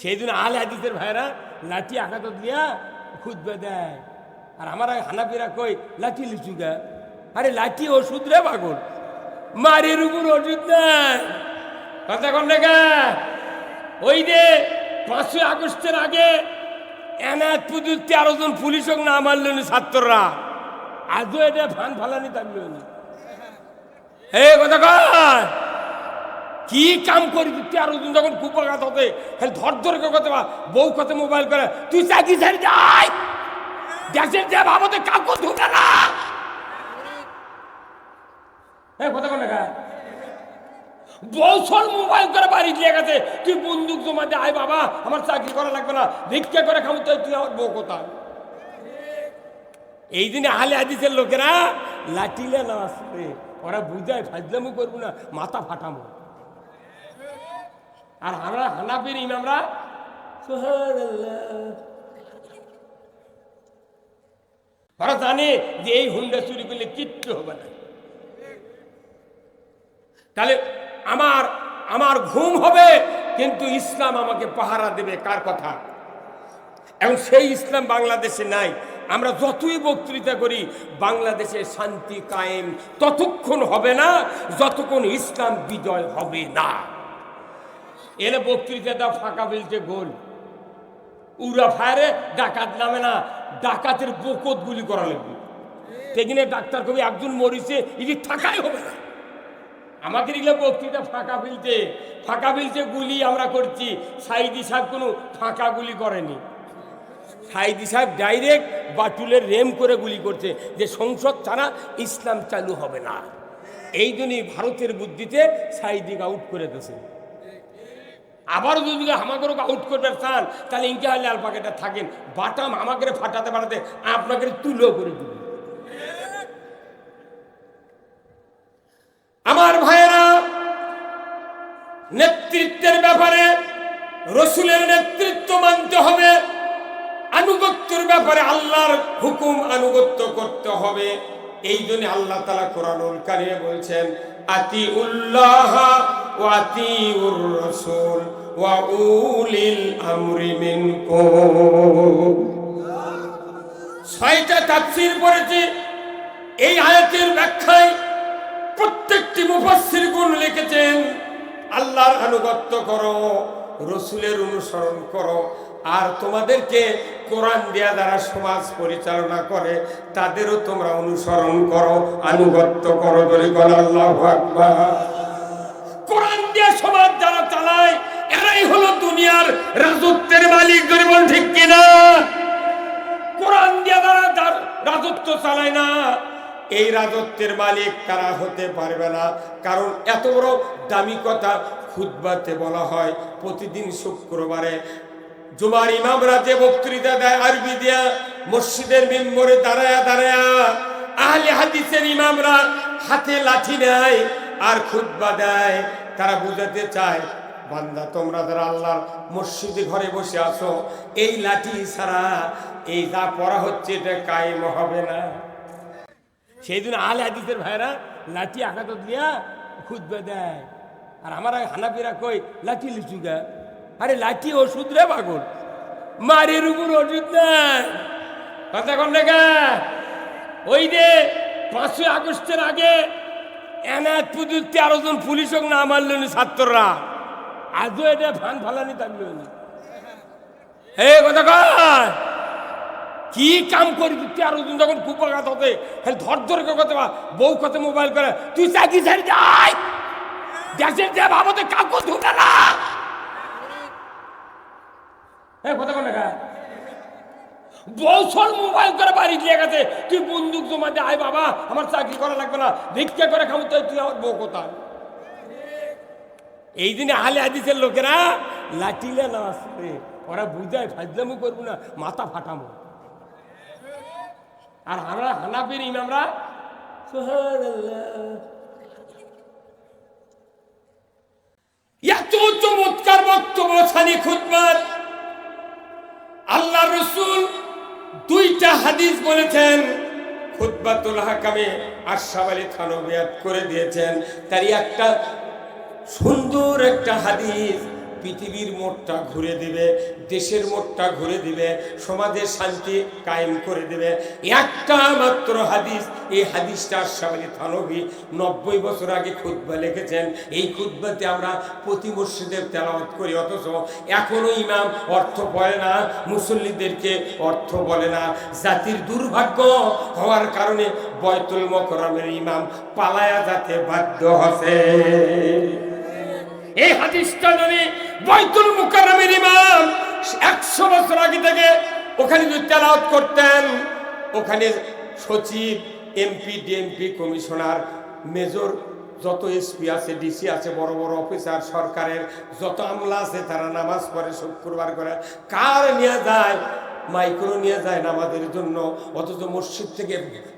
সেই দিন আল হাদিসের ভাইরা লাঠি আঘাত দিয়া খুদবে দেয়। আর আমার হানাপিরা কই, লাঠি লিচু গা আরে লাঠি ওষুধ রে পাগল। মারের উপর ওষুধ দেয়। কথা কন ওই যে পাঁচই আগস্টের আগে এনায়ত পুজোর তেরো জন পুলিশক না মারলেন ছাত্ররা। আজও এটা ফান ফালানি থাকল হে কথা কয়? কি কাম করি তুই তেরো দিন যখন কুপাঘাত হতে খালি ধর ধর করে কথা বা বউ কথা মোবাইল করে, তুই চাকরি ছাড়ি যাই! দেশের যে ভাবতে কাকু ঢুকে না। হ্যাঁ কথা কোন বৌসল মোবাইল করে বাড়ি দিয়ে গেছে। তুই বন্দুক জমা দে। আয় বাবা, আমার চাকরি করা লাগবে না। ভিক্ষা করে খাব তো তুই আমার বউ কোথায়? এই দিনে আলে হাদিসের লোকেরা লাঠিলে না আসবে ওরা বুঝায়, ফাজলামু করব না, মাথা ফাটামো। আর আমরা হানাফির ইমামরা। ওরা জানে যে এই হুন্ডা চুরি করলে কিচ্ছু হবে না। তাহলে আমার আমার ঘুম হবে, কিন্তু ইসলাম আমাকে পাহারা দেবে, কার কথা? এবং সেই ইসলাম বাংলাদেশে নাই। আমরা যতই বক্তৃতা করি, বাংলাদেশে শান্তি কায়েম ততক্ষণ হবে না, যতক্ষণ ইসলাম বিজয় হবে না। এনে বক্তৃতাটা ফাঁকা ফেলছে, গোল। উড়া ফায়ারে ডাকাত নামে না, ডাকাতের বকত গুলি করা লাগবে। সেখানে ডাক্তার কবি একজন মরিছে এটি থাকাই হবে না। আমাদের এগুলো বক্তৃতা ফাঁকা ফেলতে ফাঁকা ফেলতে গুলি আমরা করছি। সাইদি সাহেব কোনো ফাঁকা গুলি করেনি। সাইদি সাহেব ডাইরেক্ট বাটুলের রেম করে গুলি করছে যে সংসদ ছাড়া ইসলাম চালু হবে না। এই জন্যই ভারতের বুদ্ধিতে সাইদিকে আউট করে দিয়েছে। আবারও যদি আমাকেও আউট করবে চান তাহলে ইনকে হলে আল পাকেটা থাকেন। বাটাম আমাকে ফাটাতে পাঠাতে আপনাকে তুলো করে দিবে। আমার ভাইয়েরা, নেতৃত্বের ব্যাপারে, রসুলের নেতৃত্ব মানতে হবে। আনুগত্যের ব্যাপারে আল্লাহর হুকুম আনুগত্য করতে হবে। এই জন্য আল্লাহ তালা কোরআনুল কারিমে বলছেন আতি উল্লাহ রসুল ওয়া উলিল আমরি মিনকুম ছয়টা তাফসীর পড়েছি। এই আয়াতের ব্যাখ্যায় প্রত্যেকটি মুফাসসির গুণ লিখেছেন। আল্লাহর আনুগত্য করো, রসুলের অনুসরণ করো, আর তোমাদেরকে কোরআন দেয়া দ্বারা সমাজ পরিচালনা করে, তাদেরও তোমরা অনুসরণ করো, আনুগত্য করো বলে বল আল্লাহ আকবার। দুনিয়ার রাজত্বের মালিক গরিবন ঠিক কিনা? কোরআন দিয়ে তারা রাজত্ব চালায় না, এই রাজত্বের মালিক তারা হতে পারবে না। কারণ এত বড় দামি কথা খুদ্বাতে বলা হয় প্রতিদিন শুক্রবারে। জুমার ইমামরা যে বক্তৃতা দেয়, আরবি দিয়া মসজিদের মেম্বরে দাঁড়ায়া দাঁড়ায়া আহলে হাদিসের ইমামরা হাতে লাঠি নেয় আর খুতবা দেয়। তারা বুঝাতে চায় বান্দা, তোমরা যারা আল্লাহর মসজিদে ঘরে বসে আছো, এই লাঠি ছাড়া এই যা পড়া হচ্ছে এটা কায়েম হবে না। সেই দিন আলে হাদিসের ভাইরা লাঠি আঘাত দিয়া খুদবে দেয়। আর আমার হানাপিরা কই, লাঠি লিচু গা আরে লাঠি ওষুধ রে পাগল, মারের উপর ওষুধ গা ওই যে পাঁচই আগস্টের আগে এনায়ত পুজোর তেরো জন পুলিশক না মারলেন ছাত্ররা। আজও এটা ফান ফালানি থাকল হে কথা কয় কি কাম করি তুই? তেরো দিন যখন কুপাঘাত হতে, খালি ধর ধর কথা বউ কথা মোবাইল করে, তুই চাকরি ছাড়ি যাই দেশের যে ভাবতে কাকু ঢুকে না। হ্যাঁ কথা কোন বৌসল মোবাইল করে বাড়ি দিয়ে গেছে। তুই বন্দুক জমা দে, আয় বাবা, আমার চাকরি করা লাগবে না। ভিক্ষা করে তো তুই আমার বউ কোথায়? এই দিনে আলে হাদিসের লোকেরা লাঠিলে না আসবে। ওরা বুঝায়, ফাজলামু করব না, মাথা ফাটামো আর আমরা হানাফির ইমামরা। এত চমৎকার বক্তব্য ছানি খুতবার আল্লাহ রসুল দুইটা হাদিস বলেছেন। খুতবাতুল হাকামে আশরাফ আলী থানবিয়াত করে দিয়েছেন। তারই একটা সুন্দর একটা হাদিস। পৃথিবীর মোড়টা ঘুরে দিবে, দেশের মোড়টা ঘুরে দিবে, সমাজের শান্তি কায়েম করে দেবে। একটা মাত্র হাদিস, এই হাদিসটা আশাবালী থানবী নব্বই বছর আগে খুদ্া লিখেছেন। এই খুদ্বাতে আমরা প্রতি মসজিদের তেলাওয়াত করি, অথচ এখনও ইমাম অর্থ বলে না, মুসল্লিদেরকে অর্থ বলে না। জাতির দুর্ভাগ্য হওয়ার কারণে বয়তুল মকরমের ইমাম পালায়া যাতে বাধ্য হচ্ছে এই হাদিসটা যদি বৈতুল মুকাররমের ইমাম একশো বছর আগে থেকে ওখানে যদি তেলাওয়াত করতেন, ওখানে সচিব, এমপি, ডিএমপি, কমিশনার, মেজর, যত এসপি আছে, ডিসি আছে, বড় বড় অফিসার, সরকারের, যত আমলা আছে, তারা নামাজ পড়ে, শুক্রবার করে। কার নিয়ে যায়? মাইক্রো নিয়ে যায় নামাজের জন্য, অথচ মসজিদ থেকে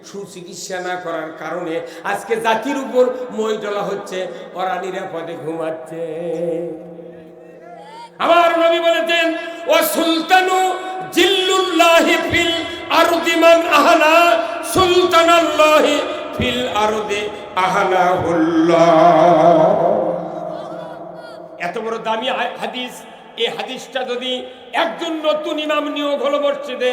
সুচিকিৎসা না করার কারণে আজকে জাতির উপর মই ডলা হচ্ছে, ওরা নিরাপদে ঘুমাচ্ছে। আমার নবী বলেছেন, ও সুলতানু জিল্লুল্লাহি ফিল আরদি মান আহানা, সুলতানাল্লাহি ফিল আরদি আহানা এত বড় দামি হাদিস এই হাদিসটা যদি একজন নতুন ইমাম নিয়োগ হলো মসজিদে,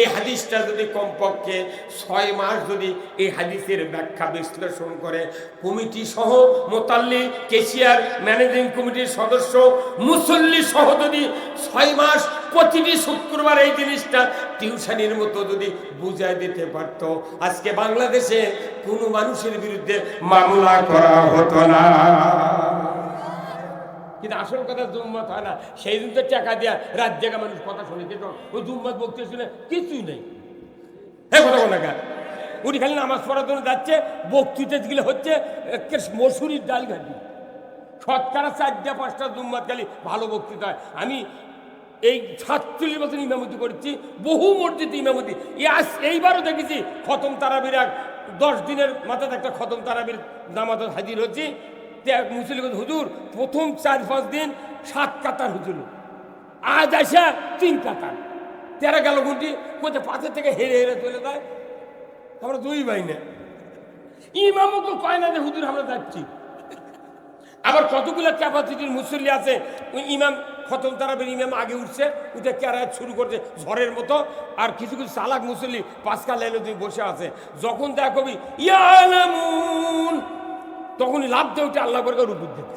এই হাদিসটা যদি কমপক্ষে ছয় মাস যদি এই হাদিসের ব্যাখ্যা বিশ্লেষণ করে, কমিটি সহ মোতাল্লি, কেশিয়ার ম্যানেজিং কমিটির সদস্য, মুসল্লি সহ যদি ছয় মাস প্রতিটি শুক্রবার এই জিনিসটা টিউশনির মতো যদি বুঝাই দিতে পারত। আজকে বাংলাদেশে কোনো মানুষের বিরুদ্ধে মামলা করা হতো না। কিন্তু আসল কথা জুম্মত হয় না। সেই দিন তো টাকা দেওয়া রাত জায়গা মানুষ কথা শুনে যেত। ওই জুম্মত বক্তৃতা শুনে কিছুই নেই। হ্যাঁ কথা বল কেন? উনি খালি নামাজ পড়ার জন্য যাচ্ছে, বক্তৃতা যেগুলো হচ্ছে মসুরির ডাল ঘাটি শতকরা চারটা, পাঁচটা জুম্মাত খালি ভালো বক্তৃতা হয়। আমি এই সাতচল্লিশ বছর ইমামতি করেছি, বহু মসজিদে ইমামতি। আজ এইবারও দেখেছি, খতম তারাবির এক দশ দিনের মাথাতে একটা খতম তারাবির নামাজ হাজির হচ্ছি মুসলিম হুজুর, প্রথম চার পাঁচ দিন সাত কাতার হুজুর আজ আসা তিন কাতার। তেরো গেল ঘন্টি কোথায় পাথর থেকে হেরে হেরে চলে যায়। আমরা দুই ভাই না। তো কয় না যে, হুজুর, আমরা যাচ্ছি। আবার কতগুলো ক্যাপাসিটির মুসল্লি আছে? ওই ইমাম খতম তারাবের ইমাম আগে উঠছে, উঠে ক্যারাত শুরু করছে ঝড়ের মতো। আর কিছু কিছু চালাক মুসল্লি পাঁচকা লাইনে তুমি বসে আছে। যখন দেখবি ইয়ালামুন তখনই লাভ দিয়ে উঠে আল্লাহ করে রূপুর দিতে।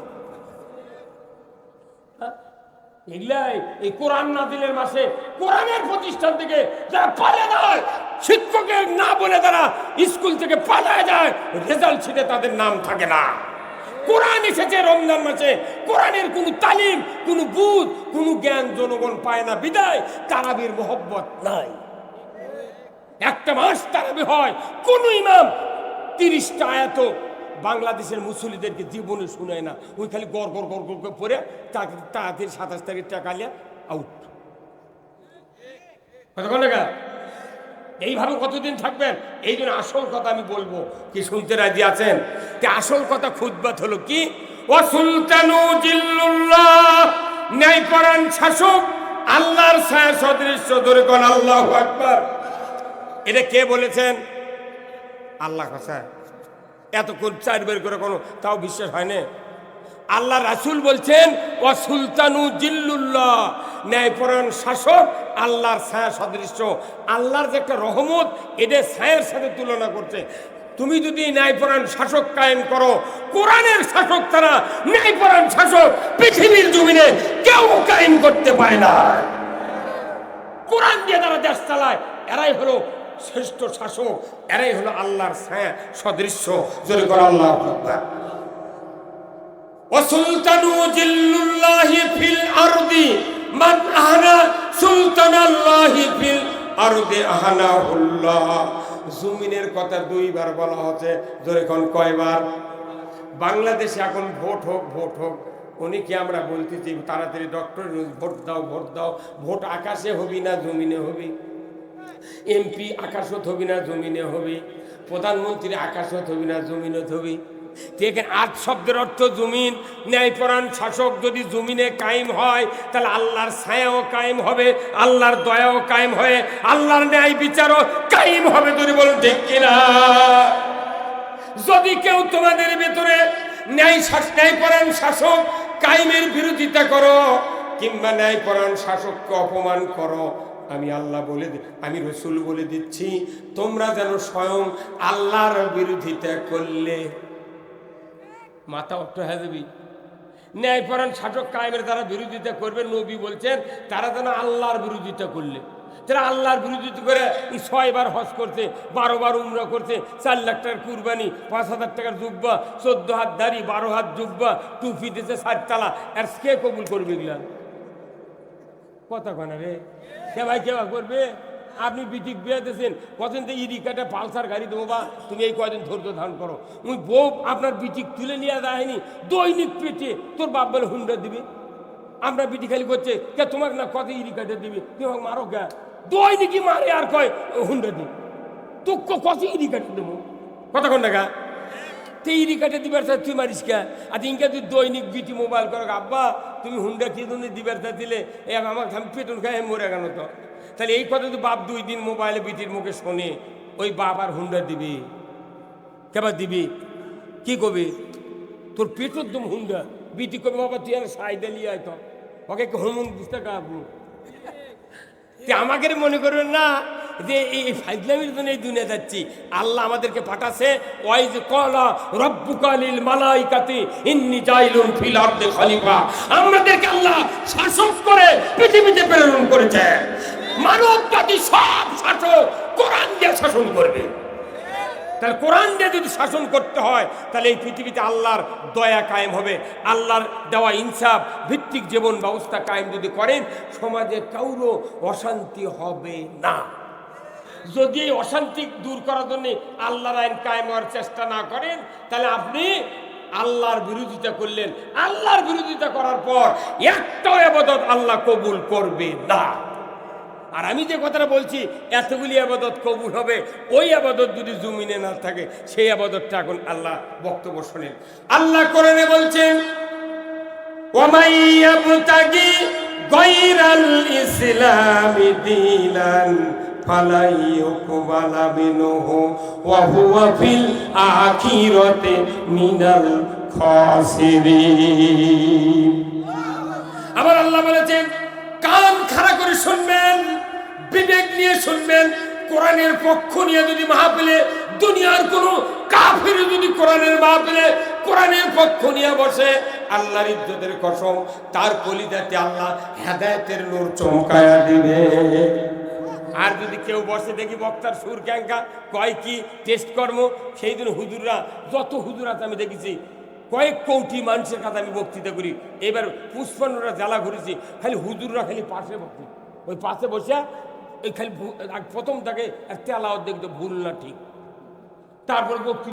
এগুলাই এই কোরআন নাদিলের মাসে কোরআনের প্রতিষ্ঠান থেকে যারা পালে যায়, শিক্ষকের না বলে তারা স্কুল থেকে পালায় যায়, রেজাল্ট ছিটে তাদের নাম থাকে না। কোরআন এসেছে রমজান মাসে, কোরআনের কোনো তালিম, কোনো বুধ, কোনো জ্ঞান জনগণ পায় না, বিদায়, তারাবির মোহব্বত নাই। একটা মাস তারাবি হয়, কোন ইমাম তিরিশটা আয়াত বাংলাদেশের মুসলিদেরকে জীবনে শুনায় না। ওই খালি গড় গড় গড় গড় করে পড়ে, তাকে তাড়াতাড়ি সাতাশ তারিখ টাকা নিয়ে আউট এইভাবে কতদিন থাকবেন? এই জন্য আসল কথা আমি বলব। কি শুনতে রাজি আছেন? তে আসল কথা খুদবাত হলো কি? ও সুলতানু জিল্লুল্লাহ, ন্যায়পরায়ণ শাসক, আল্লাহর ছায়া সদৃশ্য ধরে আল্লাহ আকবার। এটা কে বলেছেন? আল্লাহ কথা এত চার বের করে কোনো, তাও বিশ্বাস হয় না আল্লাহ রাসুল বলছেন ও সুলতানু জিল্লুল্লাহ। ন্যায়পরায়ণ শাসক, আল্লাহর ছায়া সদৃশ্য। আল্লাহর যে একটা রহমত, এটা ছায়ের সাথে তুলনা করছে। তুমি যদি ন্যায়পরায়ণ শাসক কায়েম করো, কোরআনের শাসক তারা, ন্যায়পরায়ণ শাসক পৃথিবীর জমিনে কেউ কায়েম করতে পারে না। কোরআন দিয়ে তারা দেশ চালায়, এরাই হলো শ্রেষ্ঠ শাসক এরাই হলো আল্লাহর ছায়া সদৃশ্য জোরে করে আল্লাহ আকবার وسلطان جل الله في الأرض من أهنا سلطان الله في الأرض أهناه الله জমিনের কথা দুইবার বলা হচ্ছে ধরে কোন কয়বার বাংলাদেশে এখন ভোট হোক ভোট হোক অনেকে আমরা বলতেছি তাড়াতাড়ি ডক্টর ভোট দাও ভোট দাও ভোট আকাশে হবি না জমিনে হবি এমপি আকাশত হবি না জমিনে হবি, প্রধানমন্ত্রী আকাশত হবি না জমিনত হবি। তো এখানে আট শব্দের অর্থ জমিন ন্যায়পরাণ শাসক যদি জমিনে কায়েম হয়, তাহলে আল্লাহর ছায়াও কায়েম হবে, আল্লাহর দয়াও কায়েম হয়ে, আল্লাহর ন্যায় বিচারও কায়েম হবে যদি বলুন ঠিক কিনা? যদি কেউ তোমাদের ভেতরে ন্যায় শাস, ন্যায়পরায়ণ শাসক কায়েমের বিরোধিতা করো, কিংবা ন্যায়পরাণ শাসককে অপমান করো আমি আল্লাহ বলে আমি রসুল বলে দিচ্ছি, তোমরা যেন স্বয়ং আল্লাহর বিরোধিতা করলে। মাথা অট্ট হয়ে যাবি। ন্যায়পরায়ণ শাসক কায়েমের তারা বিরোধিতা করবে, নবী বলছেন, তারা যেন আল্লাহর বিরোধিতা করলে। তারা আল্লাহর বিরোধিতা করে ছয়বার হজ করছে বারো বার উমরা করছে, চার লাখ টাকার কুরবানি, পাঁচ হাজার টাকার জুব্বা, চোদ্দ হাত দাড়ি, বারো হাত জুব্বা, টুপি দিতে চারতলা, আর কে কবুল করবে এগুলা? কথা কনা রে? সেবাই কেবা করবে? আপনি বিটিক বিয়ে দিয়েছেন কদিন তো ইরি কাটে পালসার গাড়ি দেবো বা তুমি এই কদিন ধৈর্য ধারণ করো? মুই বউ আপনার বিটিক তুলে নিয়ে যায়নি দৈনিক পেটে তোর বাপ বলে হুন্ডা দিবে। আমরা বিটি খালি করছে, কে তোমাকে না কত ইরি কাটে দিবি? তুমি আমাকে মারো কে? দৈনিকই মারে আর কয় হুন্ডা দি তোকে কত ইরি কাটে দেবো? কথা কন তুই ইরি কাটে দিবার চাই তুই মারিস কে? আর ইনকে তুই দৈনিক বিটি মোবাইল করো। আব্বা, তুমি হুন্ডা কি জন্য দিবার চা দিলে? এ আমার আমি পেটন খাই মরে গেল তো। তাহলে এই কথা তো বাপ দুই দিন মোবাইলে বিটির মুখে শোনে, ওই বাপ আর হুন্ডা দিবি। কেবার দিবি? কি কবি? তোর পেটর দম হুন্ডা। বিটি কবি, বাবা, তুই আর সাই দিলি আয় তো। ওকে হোমন দিতে কাবু আমাকে মনে করবেন না যে এই ফাইজলামির জন্য এই দুনিয়া যাচ্ছি। আল্লাহ আমাদেরকে পাঠাছে ওই যে কলা রব্বুকালিল মালাইকাতি, ইন্নি জাইলুন ফিল আরদি খলিফা। আমাদেরকে আল্লাহ শাসক করে পৃথিবীতে প্রেরণ করেছে। মানববাদী সব শাসক কোরআন দিয়ে শাসন করবে। তাহলে কোরআন দিয়ে যদি শাসন করতে হয়, তাহলে এই পৃথিবীতে আল্লাহর দয়া কায়েম হবে, আল্লাহর দেওয়া ইনসাফ, ভিত্তিক জীবন ব্যবস্থা কায়েম যদি করেন, সমাজে কাউরও অশান্তি হবে না। যদি এই অশান্তি দূর করার জন্য আল্লাহর আইন কায়ে হওয়ার চেষ্টা না করেন, তাহলে আপনি আল্লাহর বিরোধিতা করলেন। আল্লাহর বিরোধিতা করার পর একটাও আবাদত আল্লাহ কবুল করবে না। আর আমি যে কথাটা বলছি, এতগুলি আবাদত কবুল হবে, ওই আবাদত যদি জমিনে না থাকে, সেই আবাদতটা এখন আল্লাহ বক্তব্য শোনেন। আল্লাহ কোরআনে বলছেন ওমাইয়া গৈরাল ইসলাম দিলান ফালাই ইউকবালা মিনহু ওয়া হুয়া ফিল আখিরাতি আবার আল্লাহ বলেছেন, কান খাড়া করে শুনবেন, বিবেক নিয়ে শুনবেন, কোরআনের পক্ষ নিয়ে যদি মাহফিলে, দুনিয়ার কোন কাফের যদি কোরআনের মাহফিলে, কোরআনের পক্ষ নিয়ে বসে, আল্লাহর ইজ্জতের কসম, তার কলিদাতে আল্লাহ হেদায়তের নূর চমকায়া দিবে। আর যদি কেউ বসে দেখি বক্তার সুর ক্যাঙ্কা কয় কি টেস্ট কর্ম, সেই দিন হুজুররা, যত হুজুর আছে আমি দেখেছি, কয়েক কোটি মানুষের কাছে আমি বক্তৃতা করি। এবার পুষ্পনরা জ্বালা ঘুরেছি, খালি হুজুররা খালি পাশে বসে। ওই পাশে বসে ওই খালি প্রথম তাকে আলাও দেখতে, ভুল না ঠিক। তারপর বক্তৃতা